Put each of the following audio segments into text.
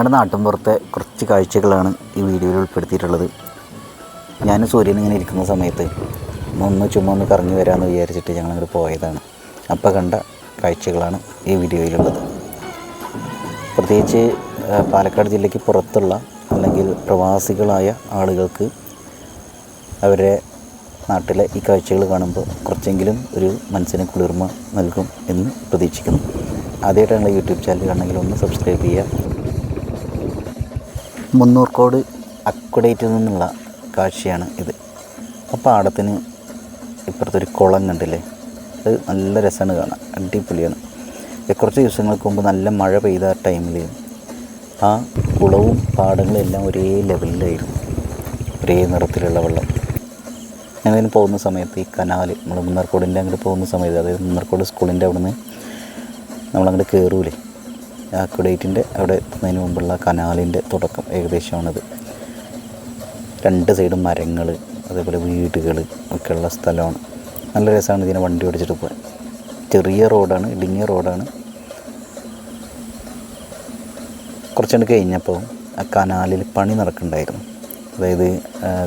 ഞങ്ങളുടെ നാട്ടിൻപുറത്തെ കുറച്ച് കാഴ്ചകളാണ് ഈ വീഡിയോയിൽ ഉൾപ്പെടുത്തിയിട്ടുള്ളത്. ഞാൻ സൂര്യൻ ഇങ്ങനെ ഇരിക്കുന്ന സമയത്ത് ഒന്ന് ചുമ്മാ ഒന്ന് കറങ്ങി വരാമെന്ന് വിചാരിച്ചിട്ട് ഞങ്ങളങ്ങോട്ട് പോയതാണ്. അപ്പോൾ കണ്ട കാഴ്ചകളാണ് ഈ വീഡിയോയിലുള്ളത്. പ്രത്യേകിച്ച് പാലക്കാട് ജില്ലയ്ക്ക് പുറത്തുള്ള അല്ലെങ്കിൽ പ്രവാസികളായ ആളുകൾക്ക് അവരുടെ നാട്ടിലെ ഈ കാഴ്ചകൾ കാണുമ്പോൾ കുറച്ചെങ്കിലും ഒരു മനസ്സിന് കുളിർമ നൽകും എന്ന് പ്രതീക്ഷിക്കുന്നു. ആദ്യമായിട്ടാണ് യൂട്യൂബ് ചാനൽ കാണണമെങ്കിൽ ഒന്ന് സബ്സ്ക്രൈബ് ചെയ്യുക. മുന്നൂർക്കോട് അക്കുഡേറ്റിൽ നിന്നുള്ള കാഴ്ചയാണ് ഇത്. ആ പാടത്തിന് ഇപ്പുറത്തൊരു കുളം കണ്ടില്ലേ? അത് നല്ല രസമാണ് കാണാൻ. അടിപൊളിയാണ്. കുറച്ച് ദിവസങ്ങൾക്ക് മുമ്പ് നല്ല മഴ പെയ്ത ടൈമിൽ ആ കുളവും പാടങ്ങളും എല്ലാം ഒരേ ലെവലിലായിരുന്നു ഒരേ നിറത്തിലുള്ള വെള്ളം. ഞങ്ങളിതിന് പോകുന്ന സമയത്ത് ഈ കനാൽ നമ്മൾ മുന്നർക്കോടിന്റെ അങ്ങോട്ട് പോകുന്ന സമയത്ത് അതായത് മുന്നർക്കോട് സ്കൂളിന്റെ അവിടുന്ന് നമ്മളങ്ങോട്ട് കയറൂലേ ആ കുടേറ്റിന്റെ അവിടെ എത്തുന്നതിന് മുമ്പുള്ള കനാലിന്റെ തുടക്കം ഏകദേശമാണത്. രണ്ട് സൈഡും മരങ്ങൾ അതേപോലെ വീടുകൾ ഒക്കെയുള്ള സ്ഥലമാണ്. നല്ല രസമാണ് ഇതിനെ വണ്ടി ഓടിച്ചിട്ട് പോകാൻ. ചെറിയ റോഡാണ് ഇടുങ്ങിയ റോഡാണ്. കുറച്ചുകൊണ്ട് കഴിഞ്ഞപ്പോൾ ആ കനാലിൽ പണി നടക്കുന്നുണ്ടായിരുന്നു. അതായത്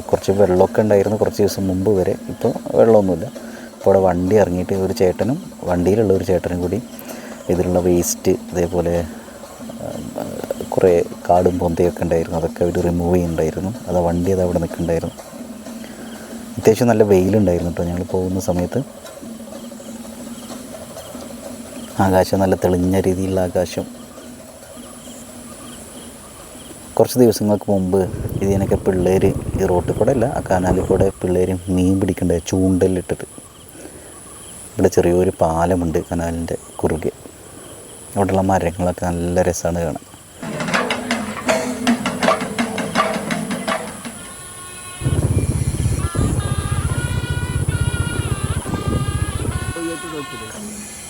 കുറച്ച് വെള്ളമൊക്കെ ഉണ്ടായിരുന്നു കുറച്ച് ദിവസം മുമ്പ് വരെ. ഇപ്പോൾ വെള്ളമൊന്നുമില്ല. അപ്പോൾ അവിടെ വണ്ടി ഇറങ്ങിയിട്ട് ഒരു ചേട്ടനും വണ്ടിയിലുള്ള ഒരു ചേട്ടനും കൂടി ഇതിലുള്ള വേസ്റ്റ് അതേപോലെ കുറേ കാടും പൊന്തയൊക്കെ ഉണ്ടായിരുന്നു. അതൊക്കെ അവർ റിമൂവ് ചെയ്യുന്നുണ്ടായിരുന്നു. അത് വണ്ടി അത് അവിടെ നിൽക്കുന്നുണ്ടായിരുന്നു. അത്യാവശ്യം നല്ല വെയിലുണ്ടായിരുന്നു കേട്ടോ. ഞങ്ങൾ പോകുന്ന സമയത്ത് ആകാശം നല്ല തെളിഞ്ഞ രീതിയിലുള്ള ആകാശം. കുറച്ച് ദിവസങ്ങൾക്ക് മുമ്പ് ഇതിനൊക്കെ പിള്ളേർ ഈ റോട്ടിൽ കൂടെ അല്ല ആ കനാലിൽ കൂടെ പിള്ളേർ മീൻ പിടിക്കേണ്ടത് ചൂണ്ടലിട്ടിട്ട്. ഇവിടെ ചെറിയൊരു പാലമുണ്ട് കനാലിന്റെ കുറുകെ. അവിടെയുള്ള മരങ്ങളൊക്കെ നല്ല രസമാണ് കാണാൻ.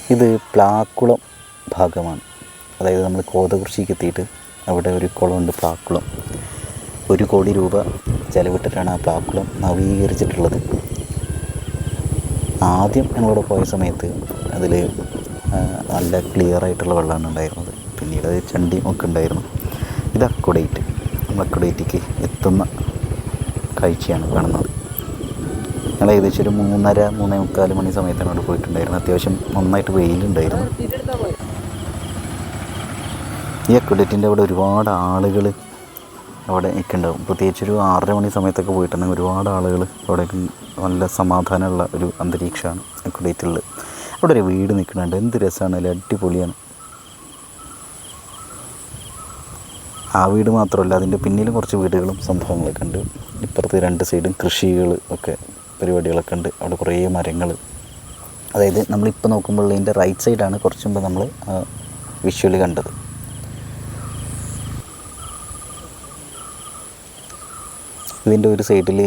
ഇത് പ്ലാക്കുളം ഭാഗമാണ്. അതായത് നമ്മൾ കോതകൃഷിക്ക് എത്തിയിട്ട് അവിടെ ഒരു കുളമുണ്ട് പ്ലാക്കുളം. ഒരു കോടി രൂപ ചെലവിട്ടിട്ടാണ് ആ പ്ലാക്കുളം നവീകരിച്ചിട്ടുള്ളത്. ആദ്യം ഞങ്ങളിവിടെ പോയ സമയത്ത് അതിൽ നല്ല ക്ലിയർ ആയിട്ടുള്ള വെള്ളമാണ് ഉണ്ടായിരുന്നത്. പിന്നീട് അത് ചണ്ടിയും ഒക്കെ ഉണ്ടായിരുന്നു. ഇത് അക്കുഡേറ്റ് നമ്മൾ അക്കുഡേറ്റിക്ക് എത്തുന്ന കാഴ്ചയാണ് കാണുന്നത്. ഞങ്ങൾ ഏകദേശം ഒരു മൂന്നര മൂന്നേ മുക്കാൽ മണി സമയത്താണ് അവിടെ പോയിട്ടുണ്ടായിരുന്നത്. അത്യാവശ്യം നന്നായിട്ട് വെയിലുണ്ടായിരുന്നു. ഈ അക്കുഡേറ്റിന്റെ അവിടെ ഒരുപാട് ആളുകൾ അവിടെ നിൽക്കുന്നുണ്ടാവും പ്രത്യേകിച്ചൊരു ആറര മണി സമയത്തൊക്കെ പോയിട്ടുണ്ടെങ്കിൽ ഒരുപാട് ആളുകൾ അവിടെ നല്ല സമാധാനമുള്ള ഒരു അന്തരീക്ഷമാണ് അക്വഡേറ്റിൽ അവിടെ ഒരു വീട് നിൽക്കുന്നുണ്ട്. എന്ത് രസമാണ്. അല്ലെ അടിപൊളിയാണ്. ആ വീട് മാത്രമല്ല അതിന്റെ പിന്നിലും കുറച്ച് വീടുകളും സംഭവങ്ങളൊക്കെ ഉണ്ട്. ഇപ്പുറത്ത് രണ്ട് സൈഡും കൃഷികൾ ഒക്കെ പരിപാടികളൊക്കെ ഉണ്ട്. അവിടെ കുറേ മരങ്ങൾ. അതായത് നമ്മളിപ്പോൾ നോക്കുമ്പോൾ ഇതിന്റെ റൈറ്റ് സൈഡാണ് കുറച്ച് മുമ്പ് നമ്മൾ വിഷ്വലി കണ്ടത്. ഇതിന്റെ ഒരു സൈഡിൽ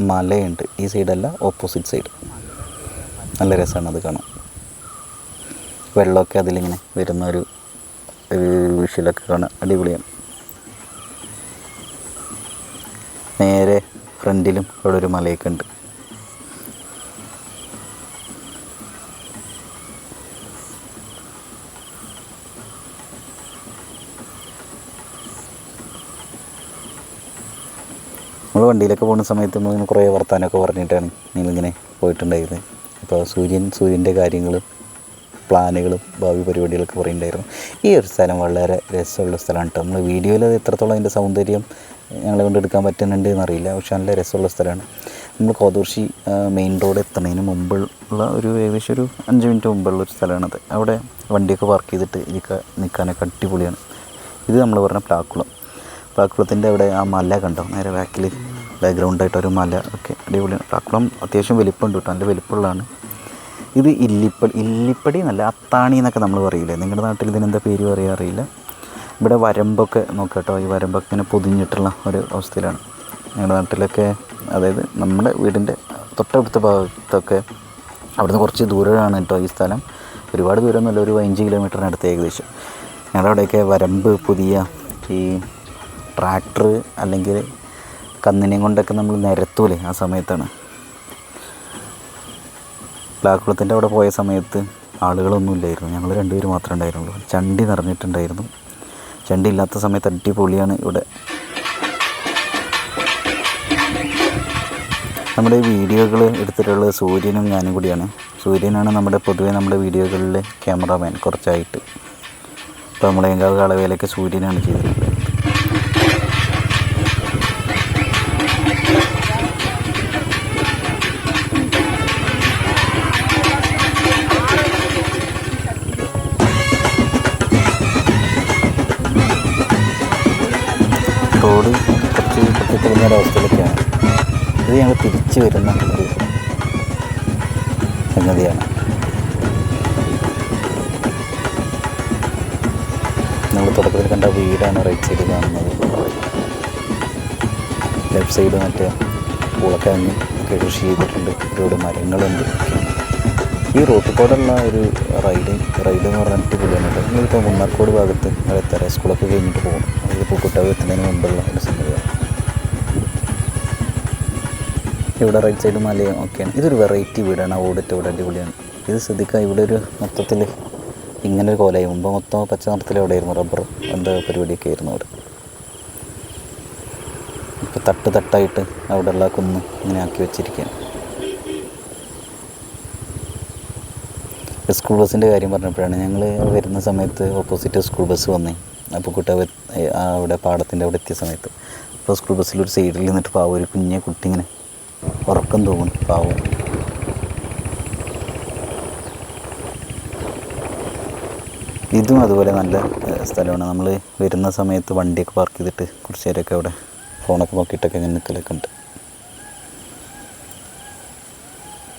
മലയുണ്ട്. ഈ സൈഡല്ല ഓപ്പോസിറ്റ് സൈഡ് നല്ല രസമാണ് അത് കാണാൻ. വെള്ളമൊക്കെ അതിലിങ്ങനെ വരുന്ന ഒരു ഒരു വിഷ്വലൊക്കെ കാണാൻ അടിപൊളിയാണ്. നേരെ ഫ്രണ്ടിലും അവിടെ ഒരു മലയൊക്കെ ഉണ്ട്. നമ്മൾ വണ്ടിയിലൊക്കെ പോകുന്ന സമയത്ത് നമ്മൾ കുറേ വർത്താനമൊക്കെ പറഞ്ഞിട്ടാണ് നിങ്ങളിങ്ങനെ പോയിട്ടുണ്ടായിരുന്നത്. അപ്പോൾ സൂര്യൻ സൂര്യന്റെ കാര്യങ്ങളും പ്ലാനുകളും ഭാവി പരിപാടികളൊക്കെ പറയുന്നുണ്ടായിരുന്നു. ഈ ഒരു സ്ഥലം വളരെ രസമുള്ള സ്ഥലമാണ് കേട്ടോ നമ്മൾ വീഡിയോയിൽ അത് എത്രത്തോളം അതിന്റെ സൗന്ദര്യം ഞങ്ങളെ കൊണ്ട് എടുക്കാൻ പറ്റുന്നുണ്ട് എന്നറിയില്ല. പക്ഷെ നല്ല രസമുള്ള സ്ഥലമാണ്. നമ്മൾ കോതൂർശി മെയിൻ റോഡ് എത്തുന്നതിന് മുമ്പുള്ള ഒരു ഏകദേശം ഒരു അഞ്ച് മിനിറ്റ് മുമ്പുള്ള ഒരു സ്ഥലമാണത്. അവിടെ വണ്ടിയൊക്കെ പാർക്ക് ചെയ്തിട്ട് ഇരിക്കാൻ നിൽക്കാനൊക്കെ അടിപൊളിയാണ്. ഇത് നമ്മൾ പറഞ്ഞ പ്ലാക്കുളം. പ്ലാക്കുളത്തിന്റെ അവിടെ ആ മല കണ്ടോ? നേരെ ബാക്കിൽ ബാക്ക്ഗ്രൗണ്ടായിട്ട് ഒരു മല ഒക്കെ അടിപൊളിയാണ്. പ്ലാക്കുളം അത്യാവശ്യം വലിപ്പമുണ്ട് കേട്ടോ നല്ല വലിപ്പമുള്ളതാണ്. ഇത് ഇല്ലിപ്പടി ഇല്ലിപ്പടി എന്നല്ല അത്താണി എന്നൊക്കെ നമ്മൾ പറയില്ലേ നിങ്ങളുടെ നാട്ടിൽ ഇതിനെന്താ പേര് പറയാൻ അറിയില്ല. ഇവിടെ വരമ്പൊക്കെ നോക്കട്ടോ ഈ വരമ്പൊക്കെ ഇങ്ങനെ പൊതിഞ്ഞിട്ടുള്ള ഒരു അവസ്ഥയിലാണ്. ഞങ്ങളുടെ നാട്ടിലൊക്കെ അതായത് നമ്മുടെ വീടിന്റെ തൊട്ടടുത്ത ഭാഗത്തൊക്കെ അവിടുന്ന് കുറച്ച് ദൂരമാണ് കേട്ടോ ഈ സ്ഥലം. ഒരുപാട് ദൂരമൊന്നുമല്ല ഒരു അഞ്ച് കിലോമീറ്ററിനടുത്ത് ഏകദേശം. ഞങ്ങളുടെ അവിടെയൊക്കെ വരമ്പ് പുതിയ ഈ ട്രാക്ടർ അല്ലെങ്കിൽ കന്നിനെയും കൊണ്ടൊക്കെ നമ്മൾ നിരത്തൂലേ ആ സമയത്താണ്. പ്ലാക്കുളത്തിന്റെ അവിടെ പോയ സമയത്ത് ആളുകളൊന്നും ഇല്ലായിരുന്നു. ഞങ്ങൾ രണ്ടുപേർ മാത്രമേ ഉണ്ടായിരുന്നുള്ളൂ. ചണ്ടി നിറഞ്ഞിട്ടുണ്ടായിരുന്നു. ചണ്ടി ഇല്ലാത്ത സമയത്ത് അടിപൊളിയാണ് ഇവിടെ. നമ്മുടെ വീഡിയോകൾ എടുത്തിട്ടുള്ളത് സൂര്യനും ഞാനും കൂടിയാണ്. സൂര്യനാണ് നമ്മുടെ പൊതുവേ നമ്മുടെ വീഡിയോകളിലെ ക്യാമറാമാൻ കുറച്ചായിട്ട്. ഇപ്പോൾ നമ്മളേങ്കാവ് കളവേലൊക്കെ സൂര്യനാണ് ചെയ്തിട്ടുള്ളത്. റോഡ് കുറച്ച് പൊട്ടിത്തെളിഞ്ഞ ഒരവസ്ഥയിലൊക്കെയാണ് ഇത് ഞങ്ങൾ തിരിച്ചു വരുന്ന ഒരു സംഗതിയാണ്. നമ്മൾ തുടക്കത്തിൽ കണ്ട വീടാണ് റൈറ്റ് സൈഡിൽ കാണുന്നത്. ലെഫ്റ്റ് സൈഡ് മറ്റേ പുളക്കാൻ കൃഷി ചെയ്തിട്ടുണ്ട്. ഇവിടെ മരങ്ങളുണ്ട്. ഈ റോട്ടിൽ കൂടെയുള്ള ഒരു റൈഡ് റൈഡ് എന്ന് പറഞ്ഞാൽ അടിപൊളിയാണ് കേട്ടോ. നിങ്ങളിപ്പോൾ മുന്നാർക്കോട് ഭാഗത്ത് എത്തറ സ്കൂളൊക്കെ കഴിഞ്ഞിട്ട് പോകും അതായത് പൂക്കുട്ടാവ് എത്തുന്നതിന് മുമ്പുള്ള ഒരു സംഗതിയാണ് ഇവിടെ റൈറ്റ് സൈഡ് മലയും ഒക്കെയാണ്. ഇതൊരു വെറൈറ്റി വീടാണ്. ആ ഓടിട്ട് ഇവിടെ അടിപൊളിയാണ്. ഇത് ശ്രദ്ധിക്കുക ഇവിടെ ഒരു മൊത്തത്തിൽ ഇങ്ങനെ ഒരു കോലായി. മുമ്പ് മൊത്തം പച്ച നിറത്തിൽ എവിടെയായിരുന്നു റബ്ബർ എന്താ പരിപാടിയൊക്കെ ആയിരുന്നു അവിടെ. ഇപ്പോൾ തട്ട് തട്ടായിട്ട് അവിടെയുള്ള കുന്ന് ഇങ്ങനെ ആക്കി വെച്ചിരിക്കുകയാണ്. സ്കൂൾ ബസ്സിന്റെ കാര്യം പറഞ്ഞപ്പോഴാണ് ഞങ്ങൾ വരുന്ന സമയത്ത് ഓപ്പോസിറ്റ് സ്കൂൾ ബസ് വന്നേ. അപ്പോൾ കുട്ട അവിടെ പാടത്തിന്റെ അവിടെ എത്തിയ സമയത്ത്. അപ്പോൾ സ്കൂൾ ബസ്സിൽ ഒരു സൈഡിൽ നിന്നിട്ട് പാവം ഒരു കുഞ്ഞെ കുട്ടി ഇങ്ങനെ ഉറക്കം തോന്നും പാവം. ഇതും അതുപോലെ നല്ല സ്ഥലമാണ്. നമ്മൾ വരുന്ന സമയത്ത് വണ്ടിയൊക്കെ പാർക്ക് ചെയ്തിട്ട് കുറച്ച് നേരമൊക്കെ അവിടെ ഫോണൊക്കെ നോക്കിയിട്ടൊക്കെ ഇങ്ങനെ നിൽക്കലൊക്കെ ഉണ്ട്.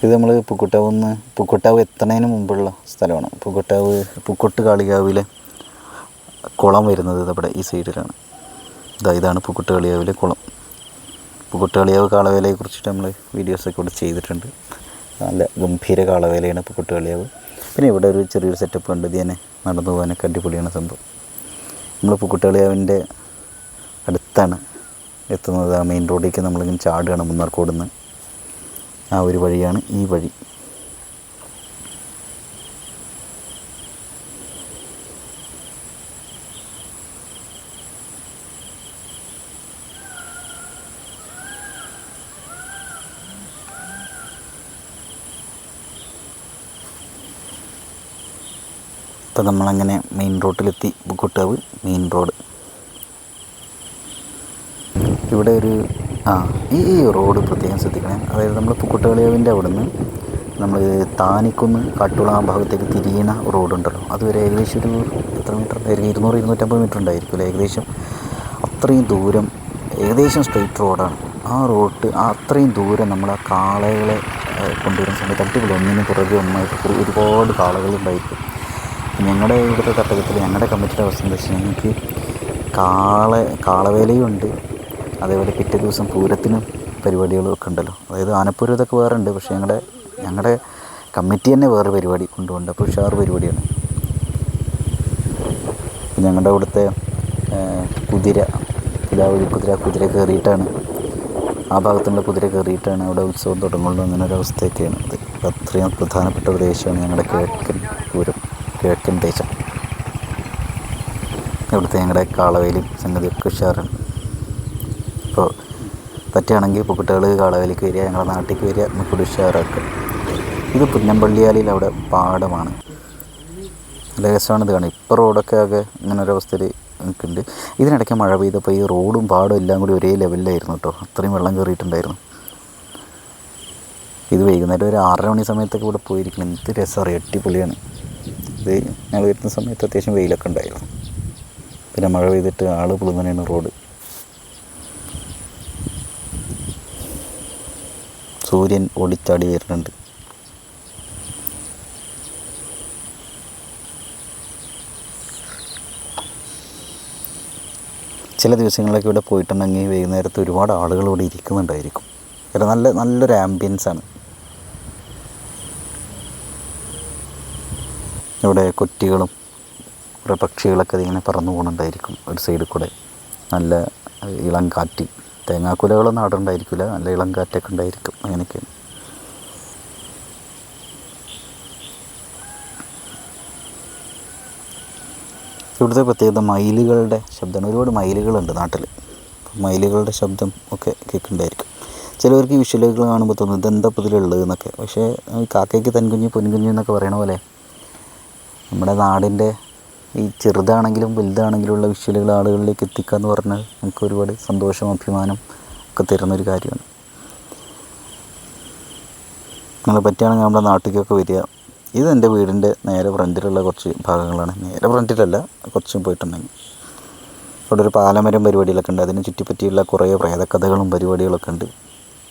ഇത് നമ്മൾ പുക്കുട്ടാവ് നിന്ന് പുക്കുട്ടാവ് എത്തുന്നതിന് മുമ്പുള്ള സ്ഥലമാണ്. പുക്കുട്ടാവ് പൂക്കൊട്ട് കാളികാവിലെ കുളം വരുന്നത് ഇതവിടെ ഈ സൈഡിലാണ്. ഇതാ ഇതാണ് പുക്കുട്ട് കളിയാവിലെ കുളം. പുക്കുട്ട് കളിയാവ് കാളവേലയെ കുറിച്ചിട്ട് നമ്മൾ വീഡിയോസൊക്കെ ഇവിടെ ചെയ്തിട്ടുണ്ട്. നല്ല ഗംഭീര കാളവേലയാണ് പുക്കുട്ട് കളിയാവ് പിന്നെ ഇവിടെ ഒരു ചെറിയൊരു സെറ്റപ്പ് ഉണ്ട്. ഇത് നടന്നു പോകാനൊക്കെ അടിപൊളിയാണ് സംഭവം. നമ്മൾ പുക്കുട്ട് കളിയാവിന്റെ അടുത്താണ് എത്തുന്നത്. ആ മെയിൻ റോഡിലേക്ക് നമ്മളിങ്ങനെ ചാടുകയാണ് മൂന്നാർക്കോടുന്ന്. ആ ഒരു വഴിയാണ് ഈ വഴി. ഇപ്പം നമ്മളങ്ങനെ മെയിൻ റോട്ടിലെത്തി ബുക്കുട്ടാവ് മെയിൻ റോഡ് ഇവിടെ ഒരു ആ ഈ ഈ റോഡ് പ്രത്യേകം ശ്രദ്ധിക്കണേ. അതായത് നമ്മൾ പുക്കുട്ടുകളിയാവിന്റെ അവിടെ നിന്ന് നമ്മൾ താനിക്കുന്ന് കാട്ടുള്ള ആ ഭാഗത്തേക്ക് തിരിയണ റോഡുണ്ടല്ലോ. അതുവരെ ഏകദേശം ഒരു എത്ര മീറ്റർ? ഉണ്ടായിരിക്കും ഇരുന്നൂറ് ഇരുന്നൂറ്റമ്പത് മീറ്റർ ഉണ്ടായിരിക്കും ഏകദേശം അത്രയും ദൂരം ഏകദേശം സ്ട്രെയിറ്റ് റോഡാണ് ആ റോഡ് ആ അത്രയും ദൂരം നമ്മൾ ആ കാളകളെ കൊണ്ടുവരുന്ന സമയത്ത് അടിപൊളി ഒന്നിന് പുറകെ ഒന്നായിട്ട് ഒരു- ഒരുപാട് കാളകളുണ്ടായിരിക്കും ഞങ്ങളുടെ ഇവിടുത്തെ തട്ടകത്തിൽ ഞങ്ങളുടെ കമ്മിറ്റിയുടെ അവസ്ഥ എന്താ വെച്ചാൽ ഞങ്ങൾക്ക് കാള കാളവേലയുണ്ട്. അതേപോലെ പിറ്റേ ദിവസം പൂരത്തിനും പരിപാടികളും ഒക്കെ ഉണ്ടല്ലോ. അതായത് ആനപ്പൂരം ഇതൊക്കെ വേറെ ഉണ്ട് പക്ഷേ ഞങ്ങളുടെ ഞങ്ങളുടെ കമ്മിറ്റി തന്നെ വേറെ പരിപാടി കൊണ്ടുപോകുന്നുണ്ട്. അപ്പോൾ ഉഷാറ് പരിപാടിയാണ്. ഞങ്ങളുടെ അവിടുത്തെ കുതിര പുലാവഴി കുതിര കുതിര കയറിയിട്ടാണ്. ആ ഭാഗത്തുള്ള കുതിര കയറിയിട്ടാണ് അവിടെ ഉത്സവം തുടങ്ങുള്ളൂ അങ്ങനെ ഒരു അവസ്ഥയൊക്കെയാണ്. അത് അത്രയും പ്രധാനപ്പെട്ട ഒരു ദേശമാണ് ഞങ്ങളുടെ കിഴക്കൻ പൂരം കിഴക്കൻ ദേശം. അവിടുത്തെ ഞങ്ങളുടെ കാളവേലി സംഗതിയൊക്കെ ഉഷാറാണ്. ഇപ്പോൾ പറ്റുകയാണെങ്കിൽ ഇപ്പോൾ കുട്ടികൾ കാളവലിക്ക് വരിക ഞങ്ങളുടെ നാട്ടിലേക്ക് വരിക നമുക്ക് ഉഷാറാക്കുക ഇത് പുന്നമ്പള്ളിയാലിൽ അവിടെ പാടമാണ്. നല്ല രസമാണ് ഇത് കാണാൻ ഇപ്പോൾ റോഡൊക്കെ ആകെ ഇങ്ങനെ ഒരു അവസ്ഥയിൽ നിൽക്കുന്നുണ്ട്. ഇതിനിടയ്ക്ക് മഴ പെയ്തപ്പോൾ ഈ റോഡും പാടും എല്ലാം കൂടി ഒരേ ലെവലിലായിരുന്നു കേട്ടോ. അത്രയും വെള്ളം കയറിയിട്ടുണ്ടായിരുന്നു. ഇത് വൈകുന്നേരം ഒരു ആറര മണി സമയത്തൊക്കെ ഇവിടെ പോയിരിക്കണം. എന്ത് രസം അറിയാം? അടിപൊളിയാണ്. ഇത് ഞങ്ങൾ വരുന്ന സമയത്ത് അത്യാവശ്യം വെയിലൊക്കെ ഉണ്ടായിരുന്നു. പിന്നെ മഴ പെയ്തിട്ട് ആൾ പുളിങ്ങനെയാണ് റോഡ് സൂര്യൻ ഓടിച്ചാടി വരുന്നുണ്ട്. ചില ദിവസങ്ങളിലൊക്കെ ഇവിടെ പോയിട്ടുണ്ടെങ്കിൽ വൈകുന്നേരത്ത് ഒരുപാട് ആളുകൾ ഇവിടെ ഇരിക്കുന്നുണ്ടായിരിക്കും. കാരണം നല്ല നല്ലൊരു ആംബിയൻസ് ആണ്. ഇവിടെ കുറ്റികളും കുറേ പക്ഷികളൊക്കെ ഇങ്ങനെ പറന്നു പോകുന്നുണ്ടായിരിക്കും ഒരു സൈഡിൽ കൂടെ നല്ല ഇളം കാറ്റ്. തേങ്ങാക്കുലകളൊന്നും അവിടെ ഉണ്ടായിരിക്കില്ല. നല്ല ഇളം കാറ്റൊക്കെ ഉണ്ടായിരിക്കും. അങ്ങനെയൊക്കെയാണ് ഇവിടുത്തെ പ്രത്യേകത മയിലുകളുടെ ശബ്ദമാണ് ഒരുപാട് മയിലുകളുണ്ട് നാട്ടിൽ. മയിലുകളുടെ ശബ്ദം ഒക്കെ കേൾക്കുന്നുണ്ടായിരിക്കും. ചിലവർക്ക് ഈ വിഷ്വലുകൾ കാണുമ്പോൾ തോന്നും ഇതെന്താ പുതിലുള്ളത് എന്നൊക്കെ. പക്ഷേ കാക്കയ്ക്ക് തൻകുഞ്ഞ് പൊൻകുഞ്ഞ് എന്നൊക്കെ പറയണ പോലെ നമ്മുടെ നാടിന്റെ ഈ ചെറുതാണെങ്കിലും വലുതാണെങ്കിലും ഉള്ള വിഷ്വലുകൾ ആളുകളിലേക്ക് എത്തിക്കുക എന്ന് പറഞ്ഞാൽ നമുക്ക് ഒരുപാട് സന്തോഷം അഭിമാനം ഒക്കെ തരുന്നൊരു കാര്യമാണ്. നിങ്ങളെ പറ്റുകയാണെങ്കിൽ നമ്മുടെ നാട്ടിലേക്കൊക്കെ വരിക. ഇത് എന്റെ വീടിന്റെ നേരെ ഫ്രണ്ടിലുള്ള കുറച്ച് ഭാഗങ്ങളാണ്. നേരെ ഫ്രണ്ടിലല്ല കുറച്ചും പോയിട്ടുണ്ടെങ്കിൽ. അവിടെ ഒരു പാലമരം പരിപാടികളൊക്കെ ഉണ്ട്. അതിനെ ചുറ്റിപ്പറ്റിയുള്ള കുറേ പ്രേതകഥകളും പരിപാടികളൊക്കെ ഉണ്ട്.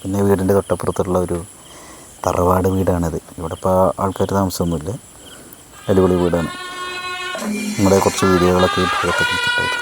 പിന്നെ വീടിന്റെ തൊട്ടപ്പുറത്തുള്ള ഒരു തറവാട് വീടാണിത്. ഇവിടെ ഇപ്പോൾ ആൾക്കാർ താമസമൊന്നുമില്ല. അടിപൊളി വീടാണ്. നമ്മുടെ കുറച്ച് വീഡിയോകളൊക്കെ ഈ ഭാഗത്തൊക്കെ ഇട്ടിട്ടുണ്ട്